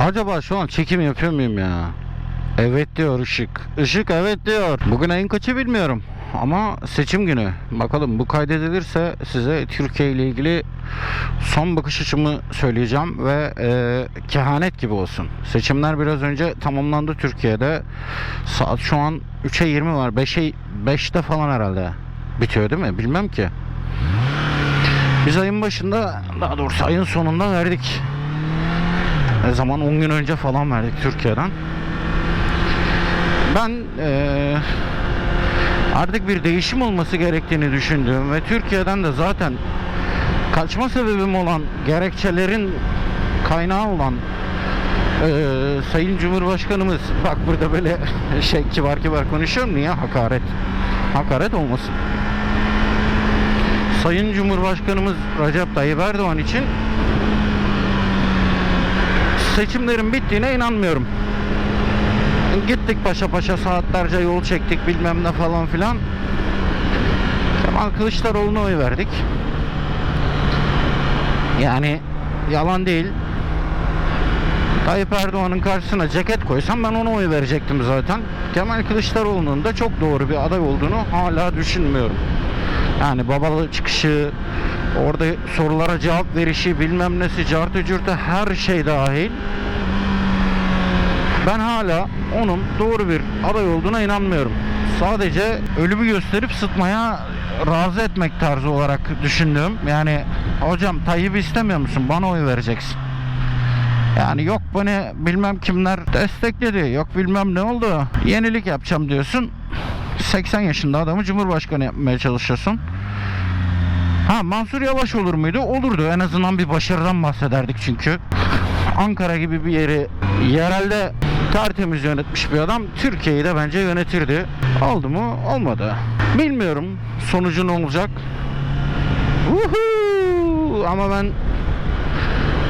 Acaba şu an çekim yapıyor muyum ya? Evet diyor Işık. Işık evet diyor. Bugün ayın kaçı bilmiyorum. Ama seçim günü. Bakalım bu kaydedilirse size Türkiye ile ilgili son bakış açımı söyleyeceğim ve e, kehanet gibi olsun. Seçimler biraz önce tamamlandı Türkiye'de. Saat şu an 3'e 20 var. 5'e 5'te falan herhalde. Bitiyor değil mi? Bilmem ki. Biz ayın başında daha doğrusu ayın sonunda verdik. Ne zaman 10 gün önce falan verdik Türkiye'den. Ben eee, artık bir değişim olması gerektiğini düşündüğüm ve Türkiye'den de zaten kaçma sebebim olan gerekçelerin kaynağı olan eee, Sayın Cumhurbaşkanımız bak burada böyle şey kibar kibar konuşuyorum niye hakaret hakaret olmasın Sayın Cumhurbaşkanımız Recep Tayyip Erdoğan için seçimlerin bittiğine inanmıyorum. Gittik paşa paşa saatlerce yol çektik bilmem ne falan filan. Kemal Kılıçdaroğlu'na oy verdik. Yani yalan değil. Tayyip Erdoğan'ın karşısına ceket koysam ben ona oy verecektim zaten. Kemal Kılıçdaroğlu'nun da çok doğru bir aday olduğunu hala düşünmüyorum. Yani babalı çıkışı, orada sorulara cevap verişi, bilmem nesi, cartı curtu her şey dahil. Ben hala onun doğru bir aday olduğuna inanmıyorum. Sadece ölümü gösterip sıtmaya razı etmek tarzı olarak düşündüm. Yani hocam Tayyip'i istemiyor musun? Bana oy vereceksin. Yani yok beni bilmem kimler destekledi. Yok bilmem ne oldu. Yenilik yapacağım diyorsun. 80 yaşında adamı cumhurbaşkanı yapmaya çalışıyorsun. Ha Mansur Yavaş olur muydu? Olurdu. En azından bir başarıdan bahsederdik çünkü. Ankara gibi bir yeri yerelde tertemiz yönetmiş bir adam Türkiye'yi de bence yönetirdi. Oldu mu? Olmadı. Bilmiyorum sonucu ne olacak. Uhu! Ama ben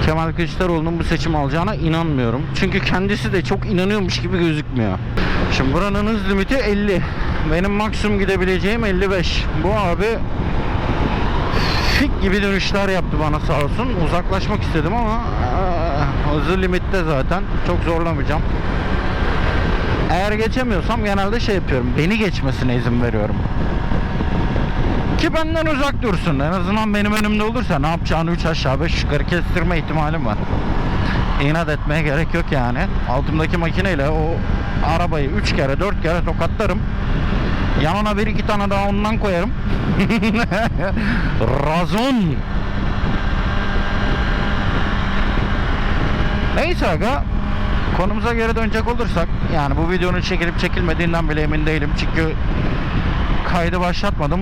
Kemal Kılıçdaroğlu'nun bu seçim alacağına inanmıyorum. Çünkü kendisi de çok inanıyormuş gibi gözükmüyor. Şimdi buranın hız limiti 50. Benim maksimum gidebileceğim 55. Bu abi fik gibi dönüşler yaptı bana sağ olsun. Uzaklaşmak istedim ama eee, hızı limitte zaten. Çok zorlamayacağım. Eğer geçemiyorsam genelde şey yapıyorum. Beni geçmesine izin veriyorum. Ki benden uzak dursun. En azından benim önümde olursa ne yapacağını 3 aşağı 5 yukarı kestirme ihtimalim var. İnat etmeye gerek yok yani. Altımdaki makineyle o arabayı 3 kere 4 kere tokatlarım. Yanına bir iki tane daha ondan koyarım. Razon. Neyse aga. Konumuza geri dönecek olursak yani bu videonun çekilip çekilmediğinden bile emin değilim çünkü kaydı başlatmadım.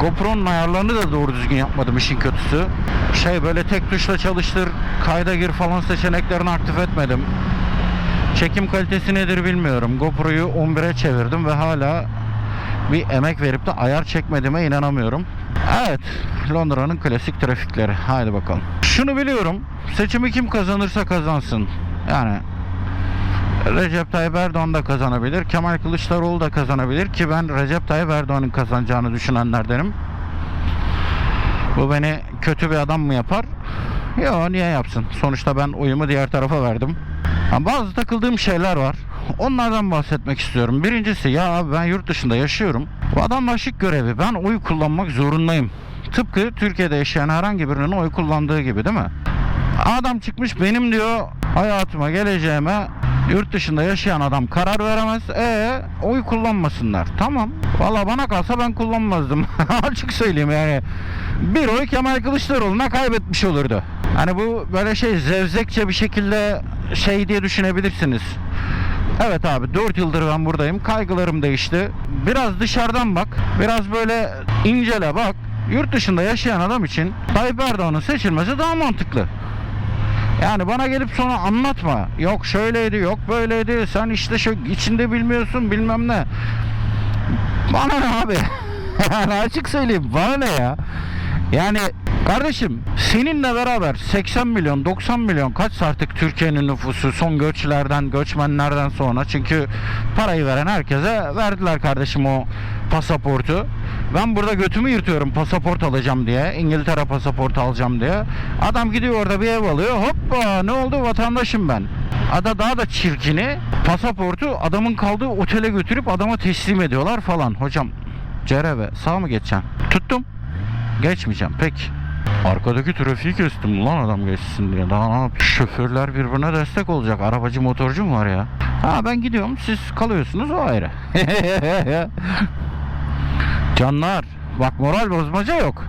GoPro'nun ayarlarını da doğru düzgün yapmadım işin kötüsü. Şey böyle tek tuşla çalıştır, kayda gir falan seçeneklerini aktif etmedim. Çekim kalitesi nedir bilmiyorum. GoPro'yu 11'e çevirdim ve hala bir emek verip de ayar çekmediğime inanamıyorum. Evet, Londra'nın klasik trafikleri. Haydi bakalım. Şunu biliyorum. Seçimi kim kazanırsa kazansın. Yani Recep Tayyip Erdoğan da kazanabilir. Kemal Kılıçdaroğlu da kazanabilir ki ben Recep Tayyip Erdoğan'ın kazanacağını düşünenlerdenim. Bu beni kötü bir adam mı yapar? Yok niye yapsın? Sonuçta ben oyumu diğer tarafa verdim. Bazı takıldığım şeyler var. Onlardan bahsetmek istiyorum. Birincisi ya abi ben yurt dışında yaşıyorum. Vatandaşlık görevi. Ben oy kullanmak zorundayım. Tıpkı Türkiye'de yaşayan herhangi birinin oy kullandığı gibi değil mi? Adam çıkmış benim diyor hayatıma geleceğime yurt dışında yaşayan adam karar veremez. E oy kullanmasınlar. Tamam. Valla bana kalsa ben kullanmazdım. Açık söyleyeyim yani. Bir oy Kemal Kılıçdaroğlu'na kaybetmiş olurdu. Hani bu böyle şey zevzekçe bir şekilde şey diye düşünebilirsiniz. Evet abi 4 yıldır ben buradayım. Kaygılarım değişti. Biraz dışarıdan bak. Biraz böyle incele bak. Yurt dışında yaşayan adam için Tayyip Erdoğan'ın seçilmesi daha mantıklı. Yani bana gelip sonra anlatma. Yok şöyleydi, yok böyleydi. Sen işte şu içinde bilmiyorsun bilmem ne. Bana ne abi? yani açık söyleyeyim bana ne ya? Yani Kardeşim seninle beraber 80 milyon 90 milyon kaç artık Türkiye'nin nüfusu son göçlerden göçmenlerden sonra çünkü parayı veren herkese verdiler kardeşim o pasaportu. Ben burada götümü yırtıyorum pasaport alacağım diye İngiltere pasaportu alacağım diye. Adam gidiyor orada bir ev alıyor hoppa ne oldu vatandaşım ben. Ada daha da çirkini pasaportu adamın kaldığı otele götürüp adama teslim ediyorlar falan. Hocam CRV sağ mı geçeceğim? Tuttum. Geçmeyeceğim peki. Arkadaki trafiği kestim lan adam geçsin diye. Daha ne yapayım? Şoförler birbirine destek olacak. Arabacı motorcu mu var ya? Ha ben gidiyorum siz kalıyorsunuz o ayrı. Canlar bak moral bozmaca yok.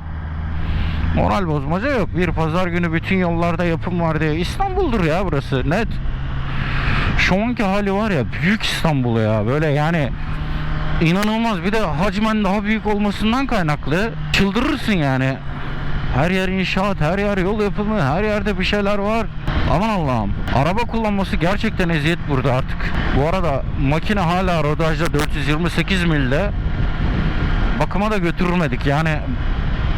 Moral bozmaca yok. Bir pazar günü bütün yollarda yapım var diye. İstanbul'dur ya burası net. Şu anki hali var ya büyük İstanbul ya. Böyle yani inanılmaz. Bir de hacmen daha büyük olmasından kaynaklı. Çıldırırsın yani. Her yer inşaat, her yer yol yapımı, her yerde bir şeyler var. Aman Allah'ım. Araba kullanması gerçekten eziyet burada artık. Bu arada makine hala rodajda 428 milde. Bakıma da götürmedik. Yani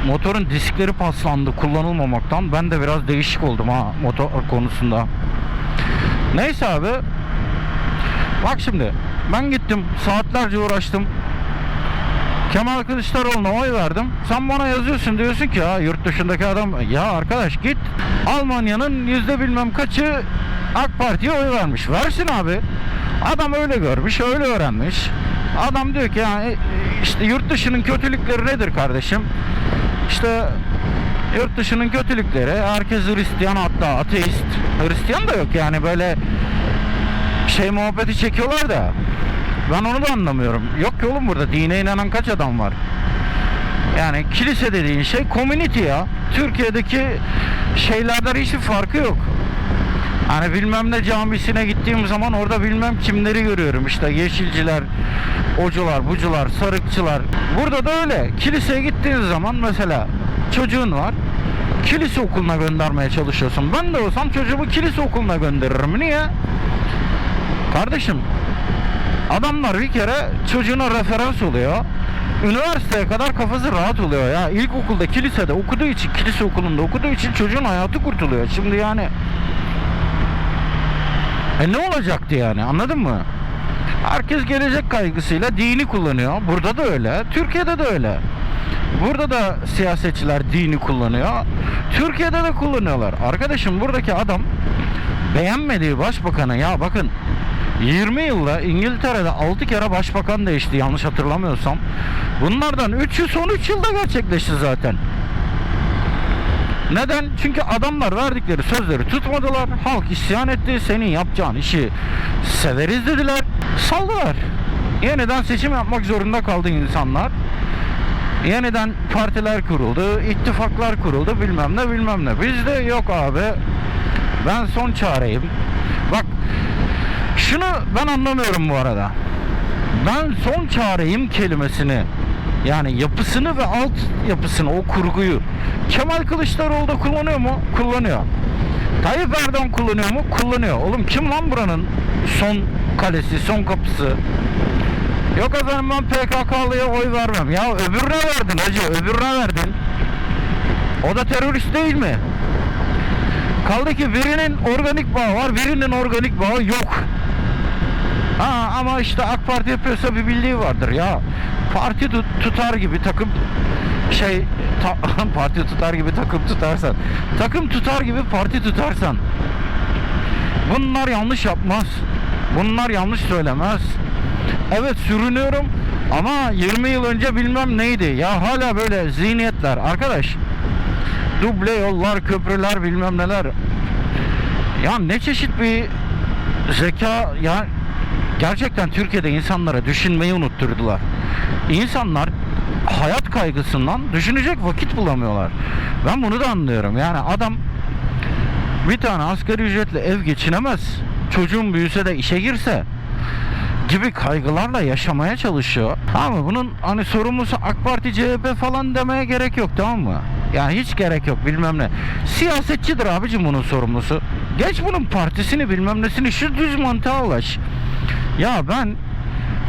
motorun diskleri paslandı kullanılmamaktan. Ben de biraz değişik oldum ha motor konusunda. Neyse abi. Bak şimdi ben gittim saatlerce uğraştım. Kemal Kılıçdaroğlu'na oy verdim. Sen bana yazıyorsun diyorsun ki ha yurt dışındaki adam ya arkadaş git Almanya'nın yüzde bilmem kaçı AK Parti'ye oy vermiş. Versin abi. Adam öyle görmüş, öyle öğrenmiş. Adam diyor ki yani işte yurt dışının kötülükleri nedir kardeşim? İşte yurt dışının kötülükleri herkes Hristiyan hatta ateist. Hristiyan da yok yani böyle şey muhabbeti çekiyorlar da ben onu da anlamıyorum. Yok ki oğlum burada dine inanan kaç adam var? Yani kilise dediğin şey community ya. Türkiye'deki şeylerden hiçbir farkı yok. Hani bilmem ne camisine gittiğim zaman orada bilmem kimleri görüyorum. İşte yeşilciler, ocular, bucular, sarıkçılar. Burada da öyle. Kiliseye gittiğin zaman mesela çocuğun var. Kilise okuluna göndermeye çalışıyorsun. Ben de olsam çocuğumu kilise okuluna gönderirim. Niye? Kardeşim adamlar bir kere çocuğuna referans oluyor. Üniversiteye kadar kafası rahat oluyor ya. İlkokulda kilisede okuduğu için, kilise okulunda okuduğu için çocuğun hayatı kurtuluyor. Şimdi yani e ne olacaktı yani anladın mı? Herkes gelecek kaygısıyla dini kullanıyor. Burada da öyle. Türkiye'de de öyle. Burada da siyasetçiler dini kullanıyor. Türkiye'de de kullanıyorlar. Arkadaşım buradaki adam beğenmediği başbakanı ya bakın 20 yılda İngiltere'de 6 kere başbakan değişti yanlış hatırlamıyorsam. Bunlardan 3'ü son 3 yılda gerçekleşti zaten. Neden? Çünkü adamlar verdikleri sözleri tutmadılar. Halk isyan etti. Senin yapacağın işi severiz dediler. Saldılar. Yeniden seçim yapmak zorunda kaldı insanlar. Yeniden partiler kuruldu, ittifaklar kuruldu bilmem ne bilmem ne. Bizde yok abi. Ben son çareyim. Şunu ben anlamıyorum bu arada. Ben son çareyim kelimesini yani yapısını ve alt yapısını o kurguyu Kemal Kılıçdaroğlu da kullanıyor mu? Kullanıyor. Tayyip Erdoğan kullanıyor mu? Kullanıyor. Oğlum kim lan buranın son kalesi, son kapısı? Yok efendim ben PKK'lıya oy vermem. Ya öbürüne verdin hacı, öbürüne verdin. O da terörist değil mi? Kaldı ki birinin organik bağı var, birinin organik bağı yok. Ha, ama işte AK Parti yapıyorsa bir bildiği vardır ya. Parti tut- tutar gibi takım şey ta- parti tutar gibi takım tutarsan takım tutar gibi parti tutarsan bunlar yanlış yapmaz. Bunlar yanlış söylemez. Evet sürünüyorum ama 20 yıl önce bilmem neydi. Ya hala böyle zihniyetler arkadaş. Duble yollar, köprüler bilmem neler. Ya ne çeşit bir zeka ya gerçekten Türkiye'de insanlara düşünmeyi unutturdular. İnsanlar hayat kaygısından düşünecek vakit bulamıyorlar. Ben bunu da anlıyorum. Yani adam bir tane asgari ücretle ev geçinemez. Çocuğun büyüse de işe girse gibi kaygılarla yaşamaya çalışıyor. Ama bunun hani sorumlusu AK Parti, CHP falan demeye gerek yok tamam mı? Yani hiç gerek yok bilmem ne. Siyasetçidir abicim bunun sorumlusu. Geç bunun partisini bilmem nesini şu düz mantığa ulaş. Ya ben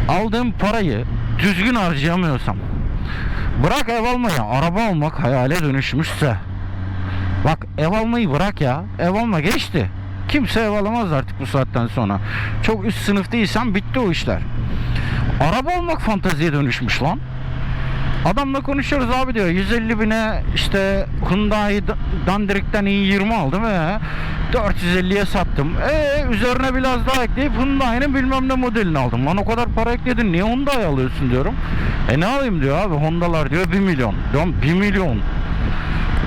aldığım parayı düzgün harcayamıyorsam bırak ev almaya araba almak hayale dönüşmüşse Bak ev almayı bırak ya. Ev alma geçti. Kimse ev alamaz artık bu saatten sonra. Çok üst sınıf değilsen bitti o işler. Araba almak fanteziye dönüşmüş lan. Adamla konuşuyoruz abi diyor 150 bine işte Hyundai D- Dandrik'ten i20 aldım ve 450'ye sattım. E üzerine biraz daha ekleyip Hyundai'nin bilmem ne modelini aldım. Lan o kadar para ekledin niye Hyundai alıyorsun diyorum. E ne alayım diyor abi Honda'lar diyor 1 milyon. Diyorum 1 milyon.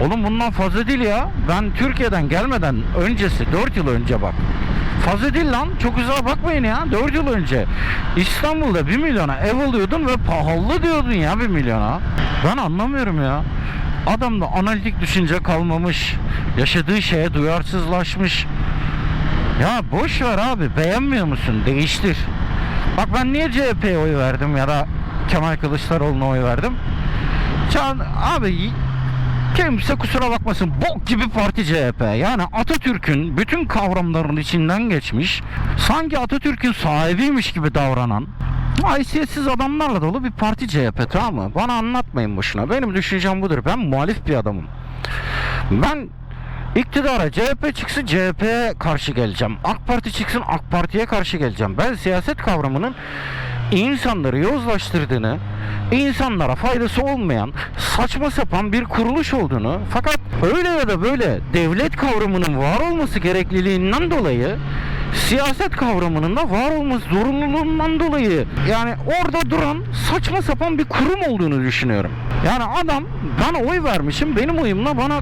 Oğlum bundan fazla değil ya. Ben Türkiye'den gelmeden öncesi 4 yıl önce bak. Fazla değil lan. Çok uzağa bakmayın ya. 4 yıl önce İstanbul'da 1 milyona ev alıyordun ve pahalı diyordun ya 1 milyona. Ben anlamıyorum ya. Adamda analitik düşünce kalmamış. Yaşadığı şeye duyarsızlaşmış. Ya boş ver abi. Beğenmiyor musun? Değiştir. Bak ben niye CHP'ye oy verdim ya da Kemal Kılıçdaroğlu'na oy verdim? Can abi Kimse kusura bakmasın bok gibi parti CHP. Yani Atatürk'ün bütün kavramlarının içinden geçmiş. Sanki Atatürk'ün sahibiymiş gibi davranan haysiyetsiz adamlarla dolu bir parti CHP tamam mı? Bana anlatmayın boşuna. Benim düşüncem budur. Ben muhalif bir adamım. Ben iktidara CHP çıksın CHP'ye karşı geleceğim. AK Parti çıksın AK Parti'ye karşı geleceğim. Ben siyaset kavramının insanları yozlaştırdığını, insanlara faydası olmayan saçma sapan bir kuruluş olduğunu fakat öyle ya da böyle devlet kavramının var olması gerekliliğinden dolayı siyaset kavramının da var olması zorunluluğundan dolayı yani orada duran saçma sapan bir kurum olduğunu düşünüyorum. Yani adam bana oy vermişim benim oyumla bana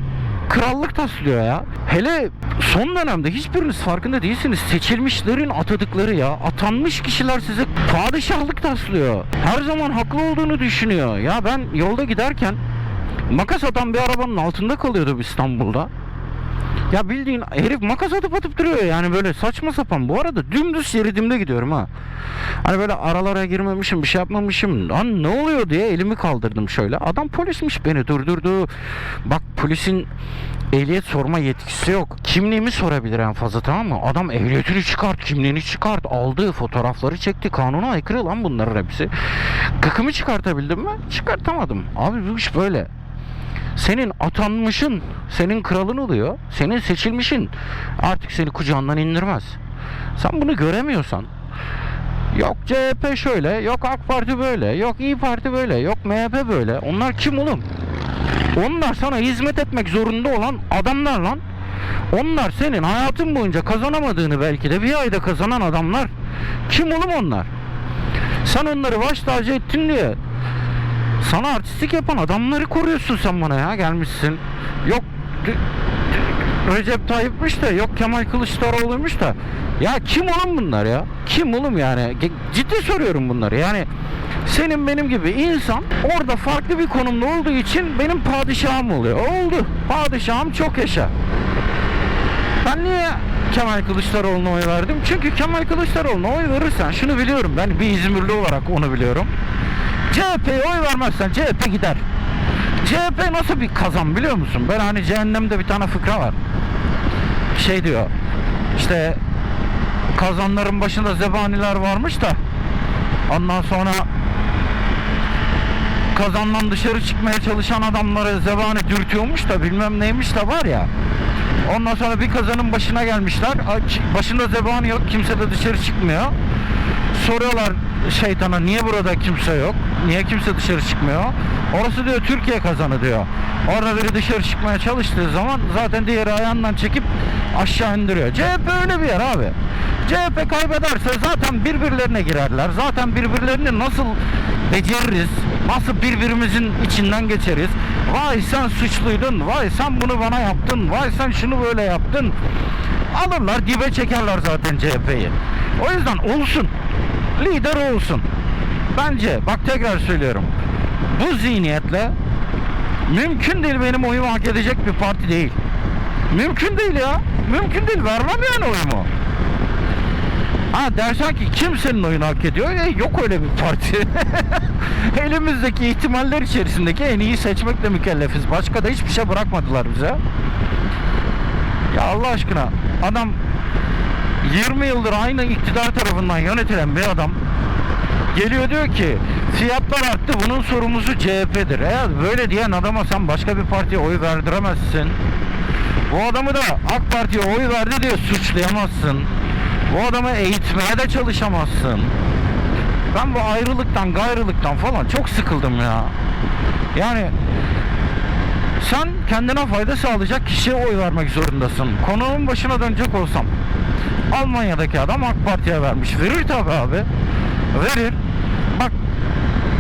krallık taslıyor ya. Hele son dönemde hiçbiriniz farkında değilsiniz. Seçilmişlerin atadıkları ya. Atanmış kişiler size padişahlık taslıyor. Her zaman haklı olduğunu düşünüyor. Ya ben yolda giderken makas atan bir arabanın altında kalıyordum İstanbul'da. Ya bildiğin herif makas atıp atıp duruyor yani böyle saçma sapan. Bu arada dümdüz şeridimde gidiyorum ha. Hani böyle aralara girmemişim bir şey yapmamışım. Lan ne oluyor diye elimi kaldırdım şöyle. Adam polismiş beni durdurdu. Bak polisin ehliyet sorma yetkisi yok. Kimliğimi sorabilir en fazla tamam mı? Adam ehliyetini çıkart, kimliğini çıkart, aldı, fotoğrafları çekti. Kanuna aykırı lan bunların hepsi. Gıkımı çıkartabildim mi? Çıkartamadım. Abi bu iş böyle. Senin atanmışın, senin kralın oluyor. Senin seçilmişin artık seni kucağından indirmez. Sen bunu göremiyorsan Yok CHP şöyle, yok AK Parti böyle, yok İyi Parti böyle, yok MHP böyle. Onlar kim oğlum? Onlar sana hizmet etmek zorunda olan adamlar lan. Onlar senin hayatın boyunca kazanamadığını belki de bir ayda kazanan adamlar. Kim oğlum onlar? Sen onları baş tacı ettin diye sana artistlik yapan adamları koruyorsun sen bana ya gelmişsin. Yok Recep Tayyip'miş de yok Kemal Kılıçdaroğlu'ymuş da. Ya kim oğlum bunlar ya? Kim oğlum yani? Ciddi soruyorum bunları. Yani senin benim gibi insan orada farklı bir konumda olduğu için benim padişahım oluyor. Oldu. Padişahım çok yaşa. Ben niye Kemal Kılıçdaroğlu'na oy verdim? Çünkü Kemal Kılıçdaroğlu'na oy verirsen şunu biliyorum ben bir İzmirli olarak onu biliyorum. CHP'ye oy vermezsen CHP gider. CHP nasıl bir kazan biliyor musun? Ben hani cehennemde bir tane fıkra var. Şey diyor. İşte kazanların başında zebaniler varmış da ondan sonra kazandan dışarı çıkmaya çalışan adamları zebani dürtüyormuş da bilmem neymiş de var ya. Ondan sonra bir kazanın başına gelmişler. Başında zebani yok. Kimse de dışarı çıkmıyor. Soruyorlar şeytana niye burada kimse yok? Niye kimse dışarı çıkmıyor? Orası diyor Türkiye kazanı diyor. Orada biri dışarı çıkmaya çalıştığı zaman zaten diğeri ayağından çekip aşağı indiriyor. CHP öyle bir yer abi. CHP kaybederse zaten birbirlerine girerler. Zaten birbirlerini nasıl beceririz? Nasıl birbirimizin içinden geçeriz? Vay sen suçluydun. Vay sen bunu bana yaptın. Vay sen şunu böyle yaptın. Alırlar dibe çekerler zaten CHP'yi. O yüzden olsun. Lider olsun. Bence bak tekrar söylüyorum. Bu zihniyetle mümkün değil benim oyumu hak edecek bir parti değil. Mümkün değil ya. Mümkün değil. Vermem yani oyumu. Ha dersen ki kimsenin oyunu hak ediyor. E, yok öyle bir parti. Elimizdeki ihtimaller içerisindeki en iyi seçmekle mükellefiz. Başka da hiçbir şey bırakmadılar bize. Ya Allah aşkına adam 20 yıldır aynı iktidar tarafından yönetilen bir adam geliyor diyor ki fiyatlar arttı bunun sorumlusu CHP'dir. Eğer böyle diyen adama sen başka bir partiye oy verdiremezsin. Bu adamı da AK Parti'ye oy verdi diye suçlayamazsın. Bu adamı eğitmeye de çalışamazsın. Ben bu ayrılıktan gayrılıktan falan çok sıkıldım ya. Yani sen kendine fayda sağlayacak kişiye oy vermek zorundasın. Konunun başına dönecek olsam. Almanya'daki adam AK Parti'ye vermiş. Verir tabi abi. Verir. Bak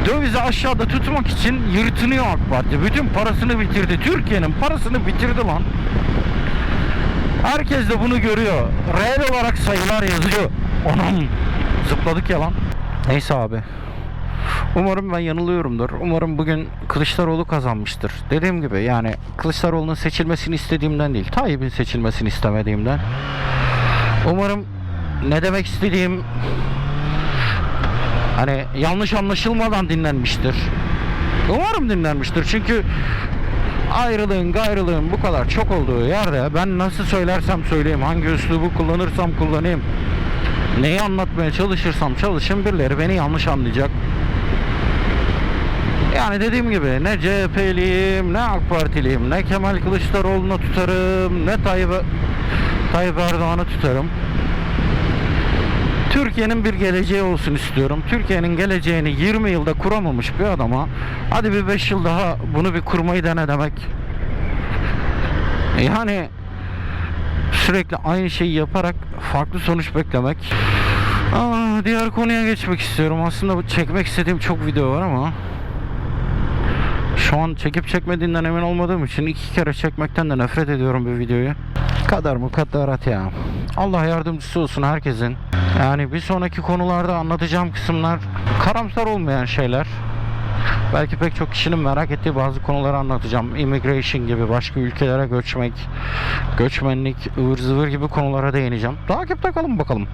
dövizi aşağıda tutmak için yırtınıyor AK Parti. Bütün parasını bitirdi. Türkiye'nin parasını bitirdi lan. Herkes de bunu görüyor. Reel olarak sayılar yazıyor. Onam zıpladık ya lan. Neyse abi. Umarım ben yanılıyorumdur. Umarım bugün Kılıçdaroğlu kazanmıştır. Dediğim gibi yani Kılıçdaroğlu'nun seçilmesini istediğimden değil. Tayyip'in seçilmesini istemediğimden. Umarım ne demek istediğim hani yanlış anlaşılmadan dinlenmiştir. Umarım dinlenmiştir. Çünkü ayrılığın gayrılığın bu kadar çok olduğu yerde ben nasıl söylersem söyleyeyim, hangi üslubu kullanırsam kullanayım, neyi anlatmaya çalışırsam çalışayım birileri beni yanlış anlayacak. Yani dediğim gibi ne CHP'liyim, ne AK Partiliyim, ne Kemal Kılıçdaroğlu'nu tutarım, ne Tayyip, Tayyip Erdoğan'ı tutarım. Türkiye'nin bir geleceği olsun istiyorum. Türkiye'nin geleceğini 20 yılda kuramamış bir adama hadi bir 5 yıl daha bunu bir kurmayı dene demek. Yani sürekli aynı şeyi yaparak farklı sonuç beklemek. Aa, diğer konuya geçmek istiyorum. Aslında bu çekmek istediğim çok video var ama şu an çekip çekmediğinden emin olmadığım için iki kere çekmekten de nefret ediyorum bir videoyu. Kadar mı kadar ya. Allah yardımcısı olsun herkesin. Yani bir sonraki konularda anlatacağım kısımlar karamsar olmayan şeyler. Belki pek çok kişinin merak ettiği bazı konuları anlatacağım. Immigration gibi başka ülkelere göçmek, göçmenlik, ıvır zıvır gibi konulara değineceğim. Takipte kalın bakalım.